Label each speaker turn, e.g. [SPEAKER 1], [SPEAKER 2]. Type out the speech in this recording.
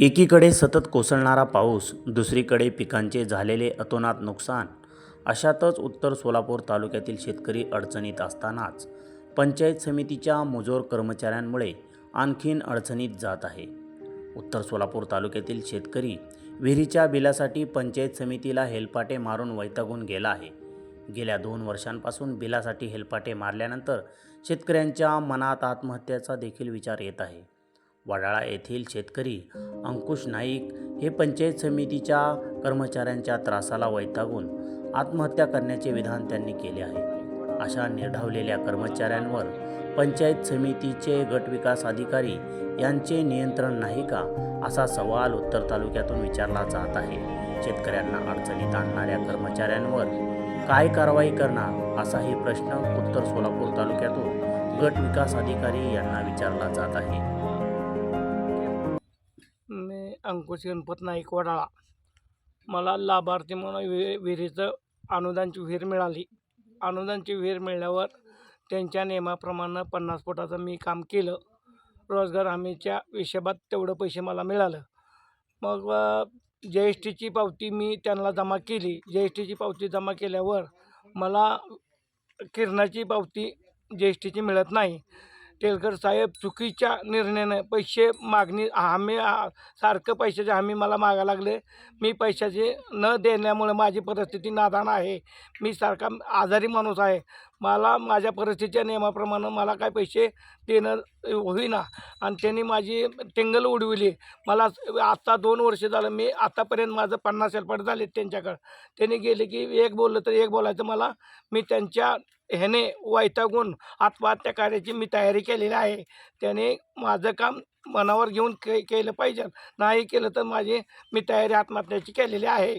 [SPEAKER 1] एकीकडे सतत कोसळणारा पाऊस दुसरीकडे पिकांचे झालेले अतोनात नुकसान अशातच उत्तर सोलापूर तालुक्यातील शेतकरी अडचणीत असतानाच पंचायत समितीच्या मुजोर कर्मचाऱ्यांमुळे आणखीन अडचणीत जात आहे. उत्तर सोलापूर तालुक्यातील शेतकरी विहिरीच्या बिलासाठी पंचायत समितीला हेलपाटे मारून वैतागून गेला आहे. गेल्या दोन वर्षांपासून बिलासाठी हेलपाटे मारल्यानंतर शेतकऱ्यांच्या मनात आत्महत्येचा देखील विचार येत आहे. वडाळा येथील शेतकरी अंकुश नाईक हे पंचायत समितीच्या कर्मचाऱ्यांच्या त्रासाला वैतागून आत्महत्या करण्याचे विधान त्यांनी केले आहे. अशा निर्धावलेल्या कर्मचाऱ्यांवर पंचायत समितीचे गटविकास अधिकारी यांचे नियंत्रण नाही का असा सवाल उत्तर तालुक्यातून विचारला जात आहे. शेतकऱ्यांना अडचणीत आणणाऱ्या कर्मचाऱ्यांवर काय कारवाई करणार असाही प्रश्न उत्तर सोलापूर तालुक्यातून गट विकास अधिकारी यांना विचारला जात आहे.
[SPEAKER 2] अंकुश गणपत नाईक वडाळा. मला लाभार्थी म्हणून विहि विहिरीचं अनुदानची विहीर मिळाली. अनुदानची विहीर मिळाल्यावर त्यांच्या नियमाप्रमाणे पन्नास फुटाचं मी काम केलं. रोजगार हमीच्या हिशेबात तेवढं पैसे मला मिळालं. मग जी एस टीची पावती मी त्यांना जमा केली. जी एस टीची पावती जमा केल्यावर मला किरणाची पावती जी एस टीची मिळत नाही. टेलकर साहेब चुकीच्या निर्णयानं पैसे मागणी हमी सारखं पैशाचे हमी मला मागा लागले. मी पैशाचे न देण्यामुळे माझी परिस्थिती नादान आहे. मी सारखा आजारी माणूस आहे. मला माझ्या परिस्थितीच्या नियमाप्रमाणे मला काय पैसे देणं होईना. आणि त्यांनी माझी टिंगल उडविली. मला आता दोन वर्ष झालं मी आतापर्यंत माझं पन्नास हेल्पट झाले त्यांच्याकडं. त्यांनी गेले की एक बोललं तर एक बोलायचं मला मी त्यांच्या ह्याने वैतागून आत्महत्या करायची मी तयारी केलेली आहे. त्याने माझं काम मनावर घेऊन के केलं पाहिजे. नाही केलं तर माझी मी तयारी आत्महत्याची केलेली आहे.